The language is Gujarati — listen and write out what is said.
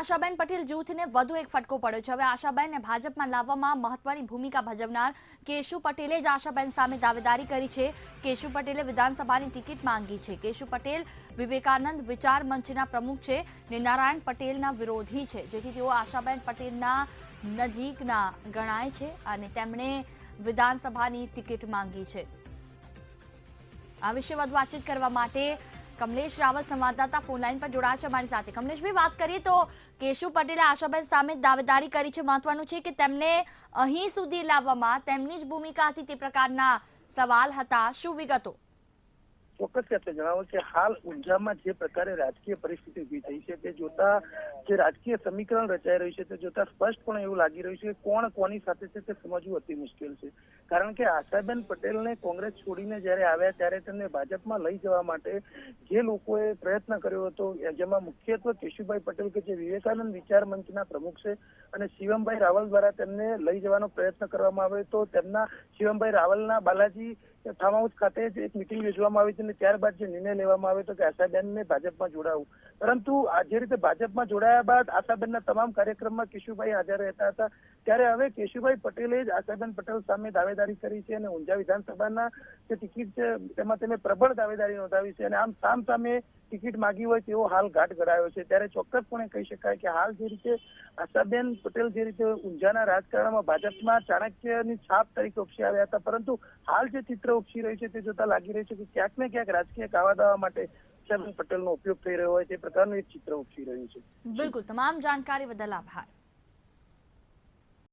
આશાબેન પટેલ જૂથને વધુ એક ફટકો પડ્યો છે. હવે આશાબેનને ભાજપમાં લાવવામાં મહત્વની ભૂમિકા ભજવનાર કેશુ પટેલે જ આશાબેન સામે દાવેદારી કરી છે. કેશુ પટેલે વિધાનસભાની ટિકિટ માંગી છે. કેશુ પટેલ વિવેકાનંદ વિચાર મંચના પ્રમુખ છે ને નારાયણ પટેલના વિરોધી છે, જેથી તેઓ આશાબેન પટેલના નજીકના ગણાય છે અને તેમણે વિધાનસભાની ટિકિટ માંગી છે. આ વિશે વધુ વાતચીત કરવા માટે કમલેશ રાવલ, સંવાદદાતા ફોન લાઈન પર જોડાયા છે અમારી સાથે. કમલેશભાઈ વાત કરીએ તો કેશુ પટેલે આશાબેન સામે દાવેદારી કરી છે. મહત્વનું છે કે તેમને અહીં સુધી લાવવામાં તેમની જ ભૂમિકા હતી તે પ્રકારના સવાલ હતા. શું વિગતો? ચોક્કસ આપણે જણાવો કે હાલ ઊંઝામાં જે પ્રકારે રાજકીય પરિસ્થિતિ ઊભી થઈ છે, તે જોતા જે રાજકીય સમીકરણ રચાઈ રહ્યું છે તે જોતા સ્પષ્ટપણે એવું લાગી રહ્યું છે કે કોણ કોની સાથે છે તે સમજવું અતિ મુશ્કેલ છે. કારણ કે આશાબેન પટેલને કોંગ્રેસ છોડીને જ્યારે આવ્યા ત્યારે તેમને ભાજપમાં લઈ જવા માટે જે લોકોએ પ્રયત્ન કર્યો હતો, જેમાં મુખ્યત્વે કેશુભાઈ પટેલ કે જે વિવેકાનંદ વિચાર મંચના પ્રમુખ છે અને શિવમભાઈ રાવલ દ્વારા તેમને લઈ જવાનો પ્રયત્ન કરવામાં આવ્યો તો તેમના શિવમભાઈ રાવલના બાલાજી ફાર્મ હાઉસ ખાતે જ એક મિટિંગ યોજવામાં આવી હતી અને ત્યારબાદ જે નિર્ણય લેવામાં આવ્યો હતો કે આશાબેનને ભાજપમાં જોડાવું. પરંતુ આ જે રીતે ભાજપમાં જોડાયા બાદ આશાબેનના તમામ કાર્યક્રમમાં કેશુભાઈ હાજર રહેતા હતા. ત્યારે હવે કેશુભાઈ પટેલે જ આશાબેન પટેલ સામે દાવેદારી કરી છે અને ઊંઝા વિધાનસભાના જે ટિકિટ છે, તેમાં તેમણે પ્રબળ દાવેદારી નોંધાવી છે અને આમ સામ સામે ટિકિટ માગી હોય તેવો હાલ ઘાટ ગળાયો છે. ત્યારે ચોક્કસપણે કહી શકાય કે હાલ જે રીતે આશાબેન પટેલ જે રીતે ઊંઝાના રાજકારણમાં ભાજપમાં ચાણક્યની છાપ તરીકે ઉપસી આવ્યા હતા, પરંતુ હાલ જે ચિત્ર ઉપસી રહ્યું છે તે જોતા લાગી રહ્યું છે કે ક્યાંક ને ક્યાંક રાજકીય કાવા દાવા માટે આશાબેન પટેલનો ઉપયોગ થઈ રહ્યો હોય તે પ્રકારનું એક ચિત્ર ઉપસી રહ્યું છે. બિલકુલ. તમામ જાણકારી બદલ આભાર.